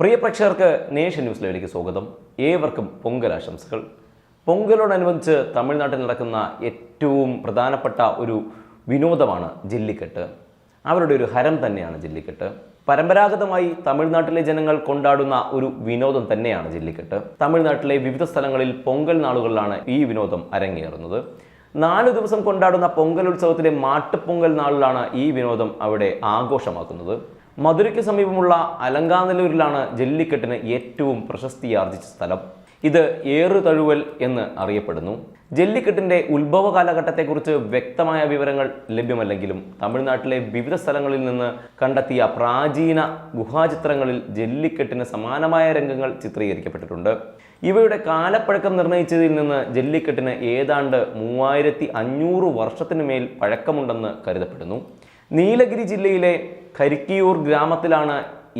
പ്രിയ പ്രേക്ഷകർക്ക് നേഷൻ ന്യൂസിലേക്ക് സ്വാഗതം. ഏവർക്കും പൊങ്കൽ ആശംസകൾ. പൊങ്കലോടനുബന്ധിച്ച് തമിഴ്നാട്ടിൽ നടക്കുന്ന ഏറ്റവും പ്രധാനപ്പെട്ട ഒരു വിനോദമാണ് ജല്ലിക്കെട്ട്. അവരുടെ ഒരു ഹരം തന്നെയാണ് ജല്ലിക്കെട്ട്. പരമ്പരാഗതമായി തമിഴ്നാട്ടിലെ ജനങ്ങൾ കൊണ്ടാടുന്ന ഒരു വിനോദം തന്നെയാണ് ജല്ലിക്കെട്ട്. തമിഴ്നാട്ടിലെ വിവിധ സ്ഥലങ്ങളിൽ പൊങ്കൽ നാളുകളിലാണ് ഈ വിനോദം അരങ്ങേറുന്നത്. നാല് ദിവസം കൊണ്ടാടുന്ന പൊങ്കൽ ഉത്സവത്തിലെ മാട്ടുപൊങ്കൽ നാളിലാണ് ഈ വിനോദം അവിടെ ആഘോഷമാക്കുന്നത്. മധുരയ്ക്ക് സമീപമുള്ള അലങ്കാനല്ലൂരിലാണ് ജല്ലിക്കെട്ടിന് ഏറ്റവും പ്രശസ്തി ആർജിച്ച സ്ഥലം. ഇത് ഏറു തഴുവൽ എന്ന് അറിയപ്പെടുന്നു. ജല്ലിക്കെട്ടിന്റെ ഉത്ഭവ കാലഘട്ടത്തെക്കുറിച്ച് വ്യക്തമായ വിവരങ്ങൾ ലഭ്യമല്ലെങ്കിലും തമിഴ്നാട്ടിലെ വിവിധ സ്ഥലങ്ങളിൽ നിന്ന് കണ്ടെത്തിയ പ്രാചീന ഗുഹാചിത്രങ്ങളിൽ ജല്ലിക്കെട്ടിന് സമാനമായ രംഗങ്ങൾ ചിത്രീകരിക്കപ്പെട്ടിട്ടുണ്ട്. ഇവയുടെ കാലപ്പഴക്കം നിർണയിച്ചതിൽ നിന്ന് ജല്ലിക്കെട്ടിന് ഏതാണ്ട് മൂവായിരത്തി അഞ്ഞൂറ് വർഷത്തിനു മേൽ പഴക്കമുണ്ടെന്ന് കരുതപ്പെടുന്നു. നീലഗിരി ജില്ലയിലെ കരിക്കിയൂർ ഗ്രാമത്തിലാണ്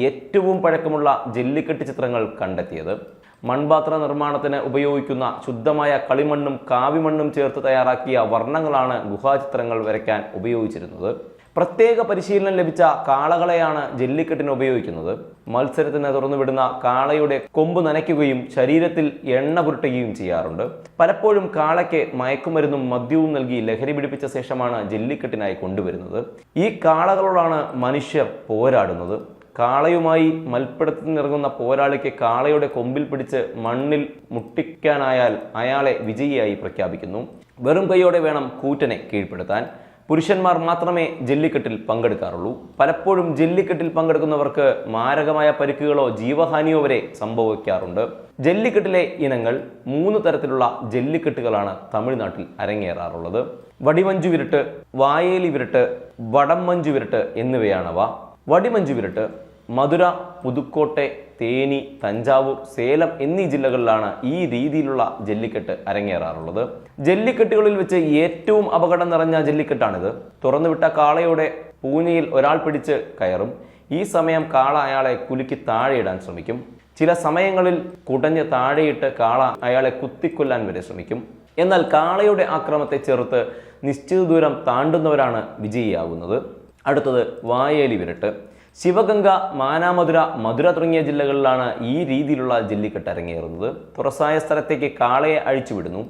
ഏറ്റവും പഴക്കമുള്ള ജെല്ലിക്കെട്ട് ചിത്രങ്ങൾ കണ്ടെത്തിയത്. മൺപാത്ര നിർമ്മാണത്തിന് ഉപയോഗിക്കുന്ന ശുദ്ധമായ കളിമണ്ണും കാവിമണ്ണും ചേർത്ത് തയ്യാറാക്കിയ വർണങ്ങളാണ് ഗുഹാചിത്രങ്ങൾ വരയ്ക്കാൻ ഉപയോഗിച്ചിരുന്നത്. പ്രത്യേക പരിശീലനം ലഭിച്ച കാളകളെയാണ് ജല്ലിക്കെട്ടിന് ഉപയോഗിക്കുന്നത്. മത്സരത്തിന് തുറന്നുവിടുന്ന കാളയുടെ കൊമ്പ് നനയ്ക്കുകയും ശരീരത്തിൽ എണ്ണ പുരട്ടുകയും ചെയ്യാറുണ്ട്. പലപ്പോഴും കാളയ്ക്ക് മയക്കുമരുന്നും മദ്യവും നൽകി ലഹരി പിടിപ്പിച്ച ശേഷമാണ് ജല്ലിക്കെട്ടിനായി കൊണ്ടുവരുന്നത്. ഈ കാളകളോടാണ് മനുഷ്യർ പോരാടുന്നത്. കാളയുമായി മൽപ്പിടത്തിനിറങ്ങുന്ന പോരാളിക്ക് കാളയുടെ കൊമ്പിൽ പിടിച്ച് മണ്ണിൽ മുട്ടിക്കാനായാൽ അയാളെ വിജയിയായി പ്രഖ്യാപിക്കുന്നു. വെറും കൈയോടെ വേണം കൂറ്റനെ കീഴ്പ്പെടുത്താൻ. പുരുഷന്മാർ മാത്രമേ ജല്ലിക്കെട്ടിൽ പങ്കെടുക്കാറുള്ളൂ. പലപ്പോഴും ജല്ലിക്കെട്ടിൽ പങ്കെടുക്കുന്നവർക്ക് മാരകമായ പരിക്കുകളോ ജീവഹാനിയോ വരെ സംഭവിക്കാറുണ്ട്. ജല്ലിക്കെട്ടിലെ ഇനങ്ങൾ മൂന്ന് തരത്തിലുള്ള ജല്ലിക്കെട്ടുകളാണ് തമിഴ്നാട്ടിൽ അരങ്ങേറാറുള്ളത്. വടിമഞ്ചു വിരട്ട് വായേലി വിരട്ട് വടംമഞ്ചു വിരട്ട് എന്നിവയാണവ. വടിമഞ്ചു വിരട്ട് മധുര പുതുക്കോട്ടെ തേനി തഞ്ചാവൂർ സേലം എന്നീ ജില്ലകളിലാണ് ഈ രീതിയിലുള്ള ജല്ലിക്കെട്ട് അരങ്ങേറാറുള്ളത്. ജല്ലിക്കെട്ടുകളിൽ വെച്ച് ഏറ്റവും അപകടം നിറഞ്ഞ ജല്ലിക്കെട്ടാണിത്. തുറന്നുവിട്ട കാളയുടെ പൂനെയിൽ ഒരാൾ പിടിച്ച് കയറും. ഈ സമയം കാള അയാളെ കുലുക്കി താഴെയിടാൻ ശ്രമിക്കും. ചില സമയങ്ങളിൽ കുടഞ്ഞ് താഴെയിട്ട് കാള അയാളെ കുത്തിക്കൊല്ലാൻ വരെ ശ്രമിക്കും. എന്നാൽ കാളയുടെ ആക്രമത്തെ ചെറുത്ത് നിശ്ചിത ദൂരം താണ്ടുന്നവരാണ് വിജയിയാകുന്നത് അടുത്തത് വായേലി വിരട്ട്. ശിവഗംഗ മാനാമധുര മധുര തുടങ്ങിയ ജില്ലകളിലാണ് ഈ രീതിയിലുള്ള ജല്ലിക്കെട്ട് അരങ്ങേറുന്നത്. തുറസായ സ്ഥലത്തേക്ക് കാളയെ അഴിച്ചുവിടുന്നു.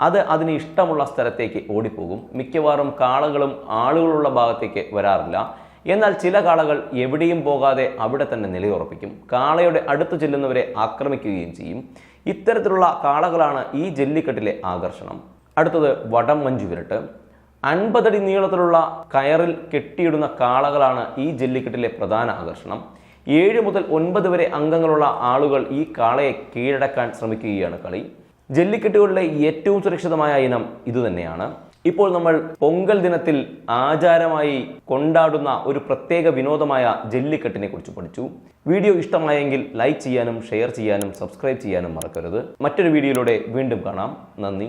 അത് അതിന് ഇഷ്ടമുള്ള സ്ഥലത്തേക്ക് ഓടിപ്പോകും. മിക്കവാറും കാളകളും ആളുകളുള്ള ഭാഗത്തേക്ക് വരാറില്ല. എന്നാൽ ചില കാളകൾ എവിടെയും പോകാതെ അവിടെ തന്നെ നിലയുറപ്പിക്കും. കാളയുടെ അടുത്ത് ചെല്ലുന്നവരെ ആക്രമിക്കുകയും ചെയ്യും. ഇത്തരത്തിലുള്ള കാളകളാണ് ഈ ജല്ലിക്കെട്ടിലെ ആകർഷണം. അടുത്തത് വടം മഞ്ചു വിരട്ട് അൻപതടി നീളത്തിലുള്ള കയറിൽ കെട്ടിയിടുന്ന കാളകളാണ് ഈ ജല്ലിക്കെട്ടിലെ പ്രധാന ആകർഷണം. ഏഴ് മുതൽ ഒൻപത് വരെ അംഗങ്ങളുള്ള ആളുകൾ ഈ കാളയെ കീഴടക്കാൻ ശ്രമിക്കുകയാണ് കളി. ജല്ലിക്കെട്ടുകളിലെ ഏറ്റവും സുരക്ഷിതമായ ഇനം ഇതുതന്നെയാണ് ഇപ്പോൾ നമ്മൾ പൊങ്കൽ ദിനത്തിൽ ആചാരമായി കൊണ്ടാടുന്ന ഒരു പ്രത്യേക വിനോദമായ ജല്ലിക്കെട്ടിനെ കുറിച്ച് പഠിച്ചു. വീഡിയോ ഇഷ്ടമായെങ്കിൽ ലൈക്ക് ചെയ്യാനും ഷെയർ ചെയ്യാനും സബ്സ്ക്രൈബ് ചെയ്യാനും മറക്കരുത്. മറ്റൊരു വീഡിയോയിലൂടെ വീണ്ടും കാണാം. നന്ദി.